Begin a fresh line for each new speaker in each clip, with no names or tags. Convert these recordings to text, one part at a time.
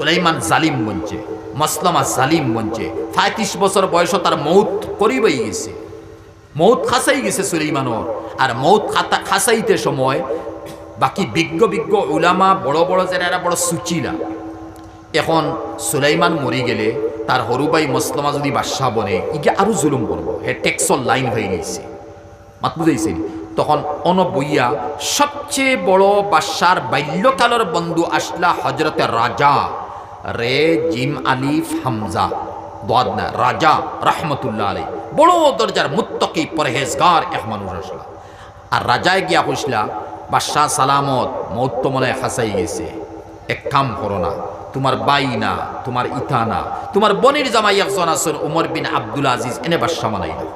সুলাইমান জালিম বনছে মসলামা জালিম বনছে পঁয়ত্রিশ বছর বয়স তার মৌত করিবাই গেছে। মৌত খাসাই গেছে সুলাইমানোর আর মৌত খাতা খাসাইতে সময় বাকি বিজ্ঞ বিজ্ঞ উলামা, বড় বড় যারা বড় সুচিলা এখন সুলাইমান মরি গেলে তার হরুবাই মসলমা যদি বাদশাহ বনে ইকে আরও জুলুম করব হে টেক্সর লাইন হয়ে গেছে। মাত বুঝাইছেন তখন অনবইয়া সবচেয়ে বড় বাদশার বাল্যকালের বন্ধু আসলা হজরতে রাজা। রে জিম আলিফ হামজা দোয়াদ না রাজা রহমতুল্লাহ আলী বড় দরজার মুত্তকি পরহেজগার এক মানুষ আসলা আর রাজায় গিয়া কইসলা, বাদশাহ সালামত মৌত্ত মনে হাসাই গেছে। এক কাম করো না, তোমার বাই না, তোমার ইতা না, তোমার বনির জামাই একজন আছেন, উমর বিন আব্দুল আজিজ, এনে বাদশাহ মানাই না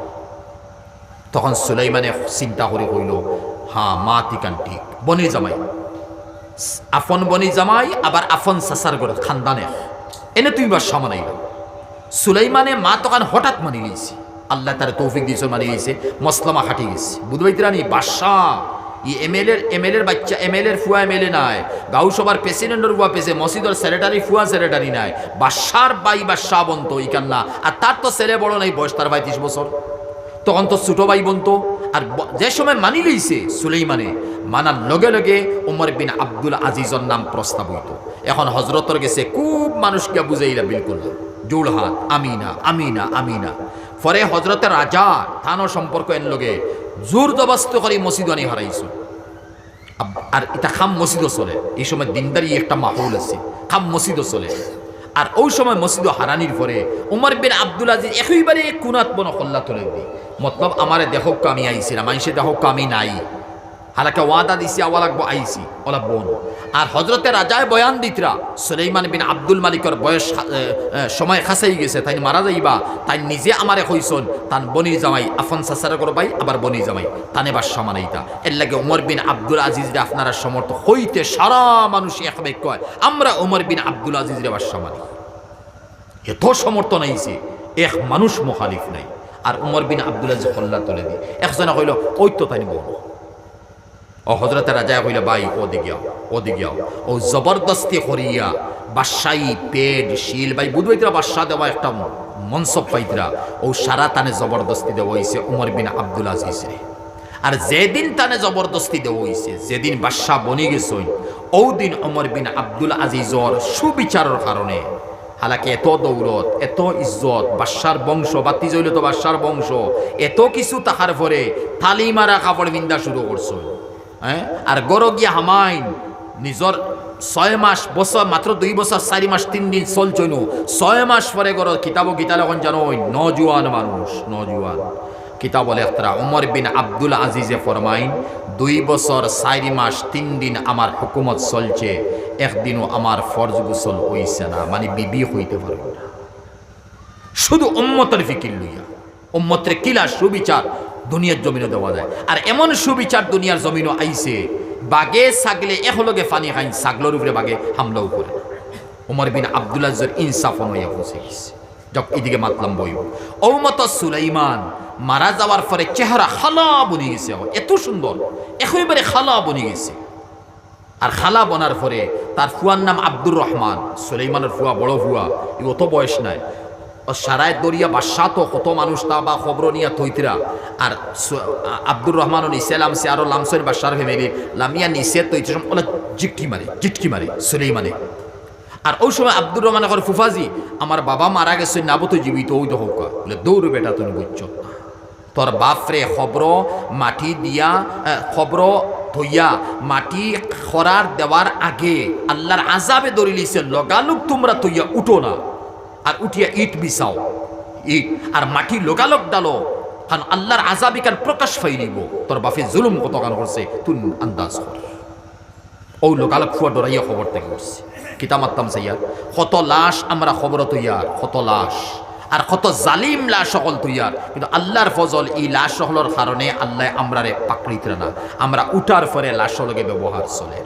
তখন সুলাইমানে চিন্তা করে কইল হ্যাঁ মা তিকান ঠিক বনির জামাই। আফন বনি জামাই, আবার আফন সাসার গড় খানদানে এনে তুমি বাদশাহ মানাই না সুলাইমানে মা তখন হঠাৎ মানি লিয়েছে আল্লাহ তার তৌফিক দিয়েছে মানি লিয়েছে মসলামা গেছে। বুধবাইতে রানি বাদশাহ, ই এমএল এর এমএল এর বাচ্চা এমএল এর ফুয়া এমএলএ নাই। গাউ সবার প্রেসিডেন্টের ফুয়া পেছে মসজিদের সেক্রেটারি, ফুয়া সেক্রেটারি নাই। বাদশার বাই বাদশাহ বন্ত ইকান না। আর তার তো ছেলে বড় নাই, বয়স তার পঁয়ত্রিশ বছর। তখন তো ছোট ভাই বন্ত। আর যে সময় মানি লইছে সুলেইমানে, মানার লগে লগে উমর বিন আব্দুল আজিজর নাম প্রস্তাব হইত এখন হজরতর গেছে, খুব মানুষকে বুঝাইলা বিলকুল। জোড় হাত আমি না আমি না আমি না পরে হজরতের রাজা, থানো সম্পর্ক এর লগে জোর জবস্ত করে মসজিদ আনি হারাইছো। আর এটা খাম মসজিদও চলে। এই সময় দিনদারি একটা মাহৌল আছে, খাম মসজিদও চলে। আর ওই সময় মসজিদ হারানির পরে উমর বিন আব্দুল আজিজ একইবারে কুনাত বন কল্লা তোলে মতলব আমারে দেখক কামি আইসি না, মানুষের দেখক আমি নাই। হালাকে ওয়াদা দিছি আওয়া লাগবো আইছি, ওলা বোন। আর হজরতে রাজায় বয়ান দিতরা, সুলাইমান বিন আব্দুল মালিকর বয়স সময় খাসাই গেছে তাই মারা যাইবা তাই নিজে আমারে কইসন, তান বনির জামাই, আফন সাসারা করবাই আবার বনি জামাই, তানে বা সমানাইতা এর লাগে উমর বিন আব্দুল আজিজরে আপনারা সমর্থ হইতে সারা মানুষ একবে কয়, আমরা উমর বিন আব্দুল আজিজরে বা সমানি। এত সমর্থন আইছে এক মানুষ মুখালিফ নাই। আর উমর বিন আব্দুল আজিজ হল্লা তুলে দি। একজনে কইল, ওই তো তাই বল ও হজরত রাজা কইলে, ভাই, ও দিগিয়াও ও জবরদস্তি করিয়া বাদশাহী পেড শিল, ভাই, বুধবাইতরা বাদশাহ দেওয়া একটা মনসব পাইতরা, ও সারা তানে জবরদস্তি দেওয়া হয়েছে উমর বিন আব্দুল আজিজ আর যেদিন তানে জবরদস্তি দেওয়া হয়েছে যেদিন বাদশাহ বনি গেছই ও দিন উমর বিন আব্দুল আজিজর সুবিচারের কারণে। হালাকি এত দৌলত, এত ইজ্জত বাদশার বংশ বাতি জইল তো বাদশার বংশ, এত কিছু তাহার পরে থালি মারা কাপড় বিন্দা শুরু করছ হ্যাঁ? আর গরো গিয়া হামাইন। নিজর ছয় মাস বছর, মাত্র দুই বছর, চারি মাস, তিন দিন চলছইন ছয় মাস পরে গরো কিতাব গীতা লখন জানো নজুয়ান মানুষ নজুয়ান কিতাব লেখতরা উমর বিন আব্দুল আজিজে ফরমাইন দুই বছর চারি মাস, তিন দিন আমার হুকুমত চলছে। একদিনও আমার ফরজ গুসল হইছে না মানে বিবি হইতে পারবে না। শুধু উম্মতের ফিকির লইয়া। উম্মতের কিলা সুবিচার দুনিয়ার জমিনে দেওয়া যায়। আর এমন সুবিচার দুনিয়ার জমিনও আইছে, বাগে ছাগলে এহলগে ফানি খাইন ছাগলের উপরে বাগে হামলাও করে উমর বিন আবদুল্লাজর ইনসাফ হইয়া পৌঁছে গেছে। যক, এদিকে মাতলাম বইব ঔমত সুলাইমান মারা যাওয়ার পরে চেহারা খালা বনি গেছে। এত সুন্দর, একেবারে খালা বনি গেছে। আর খালা বনার পরে তার ফুয়ার নাম আব্দুর রহমান। সুলাইমানের ফুয়া বড় ফুয়া অত বয়স নাই। সারায় দরিয়া বাদশাহ তো কত মানুষ তা বা খবর নিয়া থইতরা। আর আব্দুর রহমান নিচে লামছে, আরও লামসের বাদশার ফ্যামিলি লামিয়া নিচে তৈতে ওলা জিটকি মারে জিটকি মারে, সুলাইমানে। আর ওই সময় আব্দুর রহমান এখন ফুফাজি, আমার বাবা মারা গেছে নাবো তো জীবিত, ওই তো হোক বলে, দৌড় বেটা তুমি বুঝছ না। তোর বাপরে খবর মাটি দিয়া খবর ধইয়া মাটি খরার দেওয়ার আগে আল্লাহর আজাবে দড়ি লিছে লগালুক তোমরা তৈয়া উঠো না। আর উঠিয়া ইট বিছাও। ইট আর মাটি লোগালক ডালো, কারণ আল্লাহর আজাবিকার প্রকাশ ফাইলিব তোর বাপে জুলুম কত গান করছে তুই আন্দাজ কর। ও লোকালক ফুয়া ডরাইয়া খবর থেকে করছে। কিতা মারতাম সাইয়ার কত লাশ আমরা খবর তৈয়ার কত লাশ। আর কত জালিম লাশ সকল তৈয়ার কিন্তু আল্লাহর ফজল এই লাশ সকলের কারণে আল্লাহ আমরারে পাকড়িত না। আমরা উঠার পরে লাশ লগে ব্যবহার চলে।